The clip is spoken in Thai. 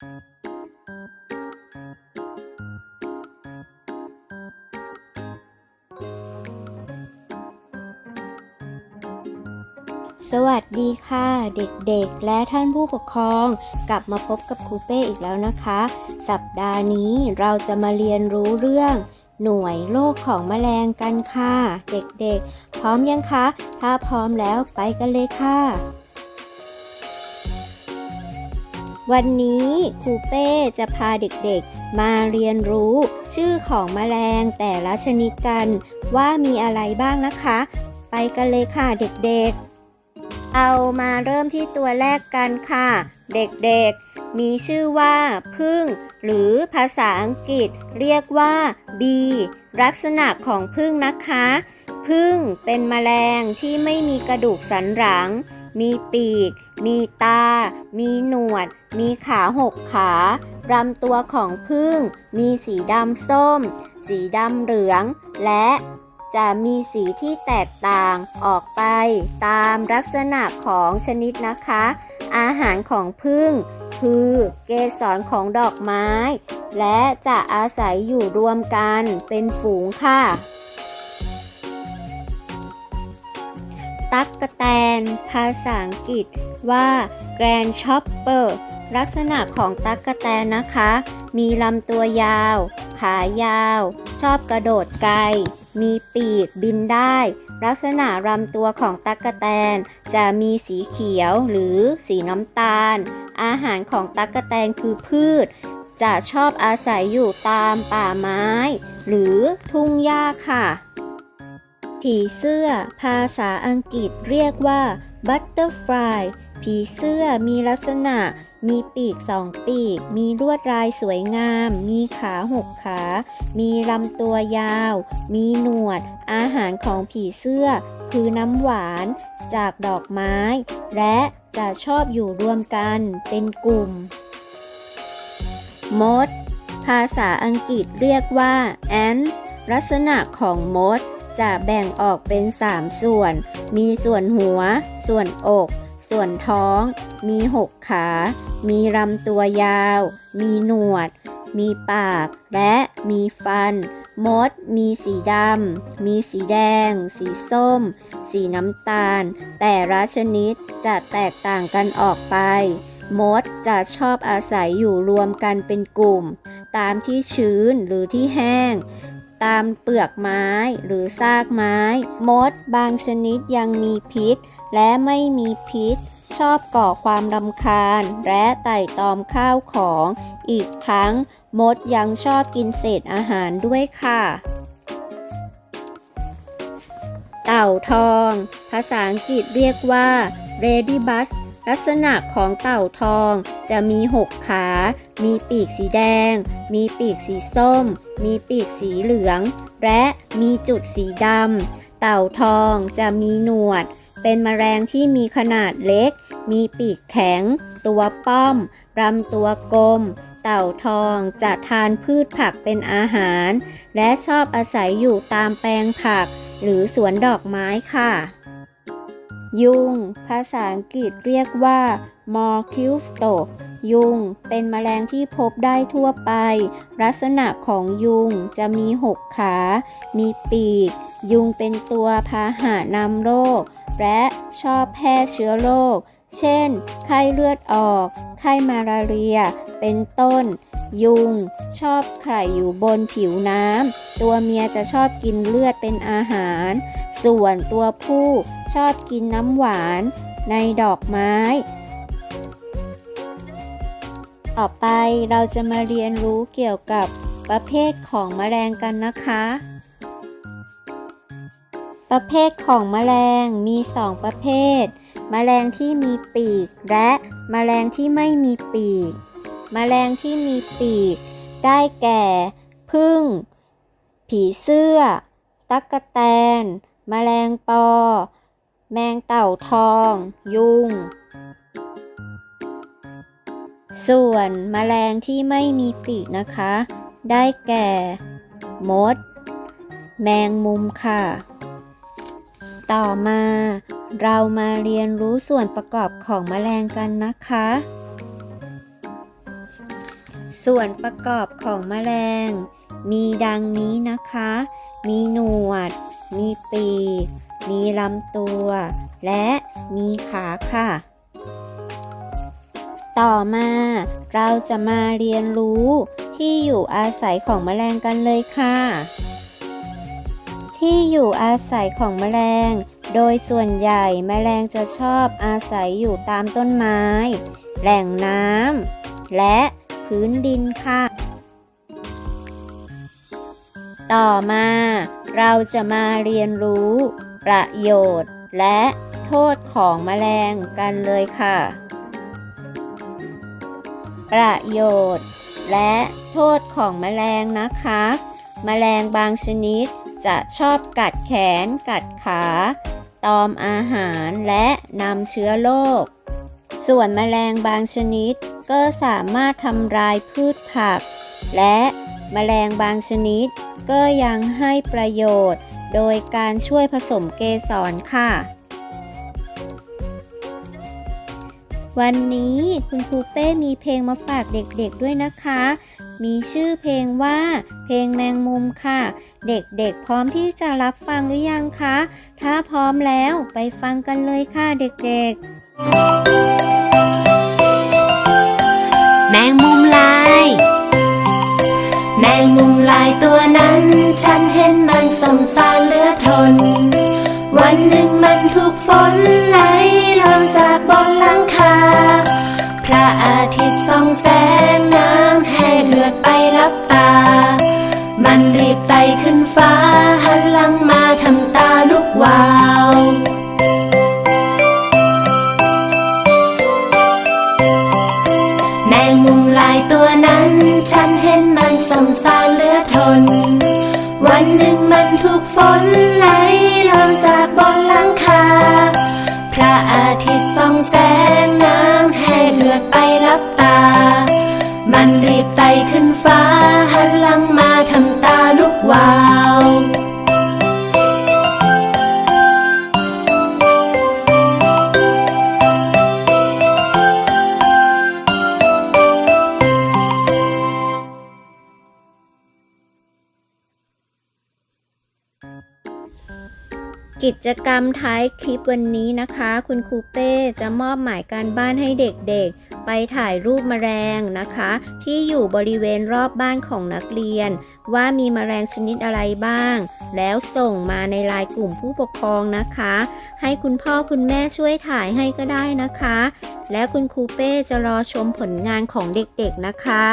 สวัสดีค่ะ เด็กๆ และท่านผู้ปกครอง กลับมาพบกับครูเป้อีกแล้วนะคะ สัปดาห์นี้เราจะมาเรียนรู้เรื่อง หน่วยโลกของแมลงกันค่ะ เด็กๆ พร้อมยังคะ ถ้าพร้อมแล้วไปกันเลยค่ะ วันนี้ครูเป้จะพาเด็กๆ มาเรียนรู้ชื่อของแมลงแต่ละชนิดกัน ว่ามีอะไรบ้างนะคะ ไปกันเลยค่ะเด็กๆ เอามาเริ่มที่ตัวแรกกันค่ะ เด็กๆ มีชื่อว่าพึ่งหรือภาษาอังกฤษเรียกว่า bee ลักษณะของพึ่งนะคะ พึ่งเป็นแมลงที่ไม่มีกระดูกสันหลัง มีปีก มีตา มีหนวด มีขาหกขาลำตัวของพึ่ง มีสีดำส้ม สีดำเหลือง และจะมีสีที่แตกต่างออกไปตามลักษณะของชนิดนะคะ อาหารของพึ่งคือเกสรของดอกไม้ และจะอาศัยอยู่รวมกันเป็นฝูงค่ะ ตั๊กแตน ภาษาอังกฤษว่า Grand Chopper ลักษณะของตั๊กแตนนะคะ มีลำตัวยาว ขายาว ชอบกระโดดไกล มีปีกบินได้ ลักษณะลำตัวของตั๊กแตน จะมีสีเขียวหรือสีน้ำตาล อาหารของตั๊กแตนคือพืช จะชอบอาศัยอยู่ตามป่าไม้ หรือทุ่งหญ้าค่ะ ผีเสื้อ ภาษาอังกฤษเรียกว่า butterfly ผีเสื้อมีลักษณะ มีปีกสองปีก มีลวดลายสวยงาม มีขาหกขา มีลำตัวยาว มีหนวด อาหารของผีเสื้อ คือน้ำหวาน จากดอกไม้ และจะชอบอยู่รวมกันเป็นกลุ่ม มด ภาษาอังกฤษเรียกว่า ant ลักษณะของมด จะแบ่งออกเป็น 3 ส่วน มีส่วนหัว ส่วนอก ส่วนท้อง มีหกขา มีลำตัวยาว มีหนวด มีปาก และมีฟัน มด มีสีดำ มีสีแดง สีส้ม สีน้ำตาล แต่ละชนิดจะแตกต่างกันออกไป มดจะชอบอาศัยอยู่รวมกันเป็นกลุ่ม ตามที่ชื้นหรือที่แห้ง ตามเปลือกไม้หรือซากไม้ มดบางชนิดยังมีพิษ และไม่มีพิษ ชอบก่อความรำคาญ และไต่ตอมข้าวของ อีกทั้ง มดยังชอบกินเศษอาหารด้วยค่ะ เต่าทอง ภาษาอังกฤษเรียกว่า ladybus ลักษณะของเต่าทองจะมีหกขา มีปีกสีแดง มีปีกสีส้ม มีปีกสีเหลือง และมีจุดสีดำ เต่าทองจะมีหนวด เป็นแมลงที่มีขนาดเล็ก มีปีกแข็ง ตัวป้อมลำตัวกลม เต่าทองจะทานพืชผักเป็นอาหาร และชอบอาศัยอยู่ตามแปลงผัก หรือสวนดอกไม้ค่ะ ยุง ภาษาอังกฤษเรียกว่า m o r c u s t o ยุง เป็นแมลงที่พบได้ทั่วไป ลักษณะของยุงจะมีหกขา มีปีก ยุงเป็นตัวพาหะนำโรค และชอบแพร่เชื้อโรค เช่น ไข้เลือดออก ไข้มาลาเรีย เป็นต้นยุง ชอบไข่อยู่บนผิวน้ำ ตัวเมียจะชอบกินเลือดเป็นอาหาร ส่วนตัวผู้ชอบกินน้ำหวานในดอกไม้ ต่อไปเราจะมาเรียนรู้เกี่ยวกับประเภทของแมลงกันนะคะ ประเภทของแมลงมีสองประเภท แมลงที่มีปีก และแมลงที่ไม่มีปีก แมลงที่มีปีก ได้แก่ พึ่ง ผีเสื้อ ตั๊กแตน แมลงปอ แมงเต่าทอง ยุง ส่วนแมลงที่ไม่มีปีกนะคะ ได้แก่ มด แมงมุมค่ะ ต่อมาเรามาเรียนรู้ส่วนประกอบของแมลงกันนะคะ ส่วนประกอบของแมลง มีดังนี้นะคะ มีหนวด มีปีก มีลำตัว และมีขาค่ะ ต่อมาเราจะมาเรียนรู้ที่อยู่อาศัยของแมลงกันเลยค่ะ ที่อยู่อาศัยของแมลง โดยส่วนใหญ่แมลงจะชอบอาศัยอยู่ตามต้นไม้ แหล่งน้ำและพื้นดินค่ะ ต่อมา เราจะมาเรียนรู้ ประโยชน์และโทษของแมลงกันเลยค่ะ ประโยชน์และโทษของแมลงนะคะ แมลงบางชนิดจะชอบกัดแขน กัดขา ตอมอาหารและนำเชื้อโรค ส่วนแมลงบางชนิดก็สามารถทำลายพืชผัก และ แมลงบางชนิด ก็ยังให้ประโยชน์ โดยการช่วยผสมเกสรค่ะ วันนี้คุณครูเป้มีเพลงมาฝากเด็กๆด้วยนะคะ มีชื่อเพลงว่า เพลงแมงมุมค่ะ เด็กๆพร้อมที่จะรับฟังหรือยังคะ ถ้าพร้อมแล้วไปฟังกันเลยค่ะเด็กๆ แมงมุมลายแม ลายตัวนั้น ฉันเห็นมันสมสารเหลือทน วันหนึ่งมันถูกฝนไหลลงจากบนหลังคา พระอาทิตย์ส่องแสงน้ำแห่เลือดไปรับตา มันรีบไต่ขึ้นฟ้าหันหลังมาทำตาลุกวา แสง กิจกรรมท้ายคลิปวันนี้นะคะ คุณครูเป้จะมอบหมายการบ้านให้เด็กๆ ไปถ่ายรูปแมลงนะคะ ที่อยู่บริเวณรอบบ้านของนักเรียน ว่ามีแมลงชนิดอะไรบ้าง แล้วส่งมาในไลน์กลุ่มผู้ปกครองนะคะ ให้คุณพ่อคุณแม่ช่วยถ่ายให้ก็ได้นะคะ และคุณครูเป้จะรอชมผลงานของเด็กๆนะคะ